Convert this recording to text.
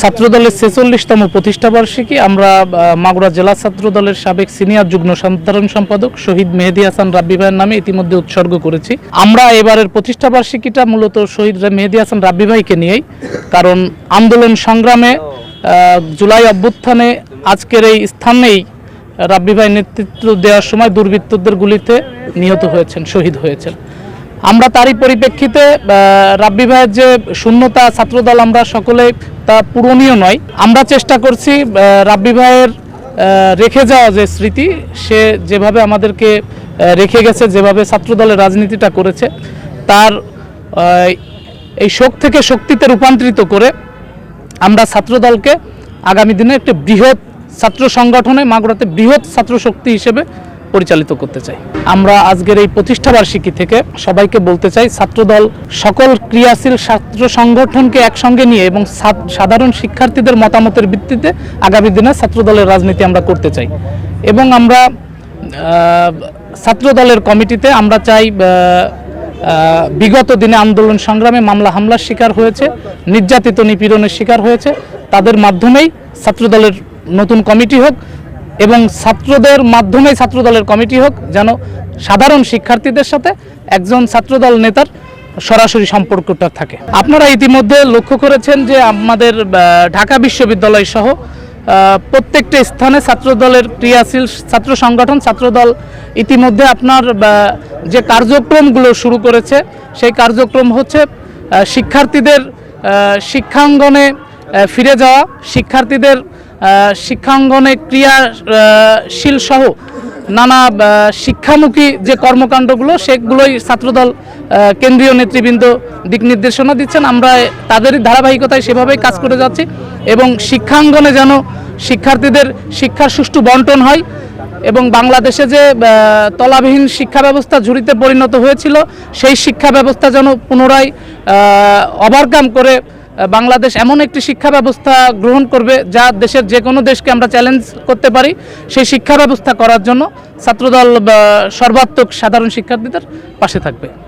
ছাত্রদলের ছেচল্লিশতম প্রতিষ্ঠা বার্ষিকী, আমরা মাগুরা জেলা ছাত্রদলের সাবেক সিনিয়র যুগ্ম সাধারণ সম্পাদক শহীদ মেহেদি হাসান রাব্বি ভাইয়ের নামে ইতিমধ্যে উৎসর্গ করেছি। আমরা এবারের প্রতিষ্ঠা বার্ষিকীটা মূলত শহীদ মেহেদি হাসান রাব্বি ভাইকে নিয়েই, কারণ আন্দোলন সংগ্রামে জুলাই অভ্যুত্থানে আজকের এই স্থানেই রাব্বি ভাই নেতৃত্ব দেওয়ার সময় দুর্বৃত্তদের গুলিতে নিহত হয়েছেন, শহীদ হয়েছেন। আমরা তারই পরিপ্রেক্ষিতে রাব্বি ভাইয়ের যে শূন্যতা, ছাত্রদল আমরা সকলে তা পূরণীয় নয়। আমরা চেষ্টা করছি রাব্বি ভাইয়ের রেখে যাওয়া যে স্মৃতি, সে যেভাবে আমাদেরকে রেখে গেছে, যেভাবে ছাত্রদলের রাজনীতিটা করেছে, তার এই শোক থেকে শক্তিতে রূপান্তরিত করে আমরা ছাত্রদলকে আগামী দিনে একটি বৃহৎ ছাত্র সংগঠনে, মাগুরাতে বৃহৎ ছাত্র শক্তি হিসেবে পরিচালিত করতে চাই। আমরা আজকের এই প্রতিষ্ঠা বার্ষিকী থেকে সবাইকে বলতে চাই, ছাত্রদল সকল ক্রিয়াশীল ছাত্র সংগঠনকে একসঙ্গে নিয়ে এবং সাধারণ শিক্ষার্থীদের মতামতের ভিত্তিতে আগামী দিনে ছাত্রদলের রাজনীতি আমরা করতে চাই। এবং আমরা ছাত্রদলের কমিটিতে আমরা চাই বিগত দিনে আন্দোলন সংগ্রামে মামলা হামলার শিকার হয়েছে, নির্যাতিত নিপীড়নের শিকার হয়েছে। তাদের মাধ্যমেই ছাত্রদলের নতুন কমিটি হোক এবং ছাত্রদের মাধ্যমেই ছাত্রদলের কমিটি হোক, যেন সাধারণ শিক্ষার্থীদের সাথে একজন ছাত্রদল নেতার সরাসরি সম্পর্কটা থাকে। আপনারা ইতিমধ্যে লক্ষ্য করেছেন যে আমাদের ঢাকা বিশ্ববিদ্যালয় সহ প্রত্যেকটা স্থানে ছাত্রদলের ক্রিয়াশীল ছাত্র সংগঠন, ছাত্রদল ইতিমধ্যে আপনার যে কার্যক্রমগুলো শুরু করেছে, সেই কার্যক্রম হচ্ছে শিক্ষার্থীদের শিক্ষাঙ্গনে ফিরে যাওয়া, শিক্ষার্থীদের শিক্ষাঙ্গনে ক্রিয়াশীল সহ নানা শিক্ষামুখী যে কর্মকাণ্ডগুলো, সেগুলোই ছাত্রদল কেন্দ্রীয় নেতৃবৃন্দ দিক নির্দেশনা দিচ্ছেন। আমরা তাদেরই ধারাবাহিকতায় সেভাবেই কাজ করে যাচ্ছি এবং শিক্ষাঙ্গনে যেন শিক্ষার্থীদের শিক্ষার সুষ্ঠু বন্টন হয় এবং বাংলাদেশে যে তলাবিহীন শিক্ষা ব্যবস্থা ঝুড়িতে পরিণত হয়েছিল, সেই শিক্ষা ব্যবস্থা যেন পুনরায় ওভারকাম করে বাংলাদেশ এমন একটি শিক্ষা ব্যবস্থা গ্রহণ করবে যা দেশের যে কোনো দেশকে আমরা চ্যালেঞ্জ করতে পারি সেই শিক্ষা ব্যবস্থা করার জন্য ছাত্রদল সর্বাত্মক সাধারণ শিক্ষার্থীদের পাশে থাকবে।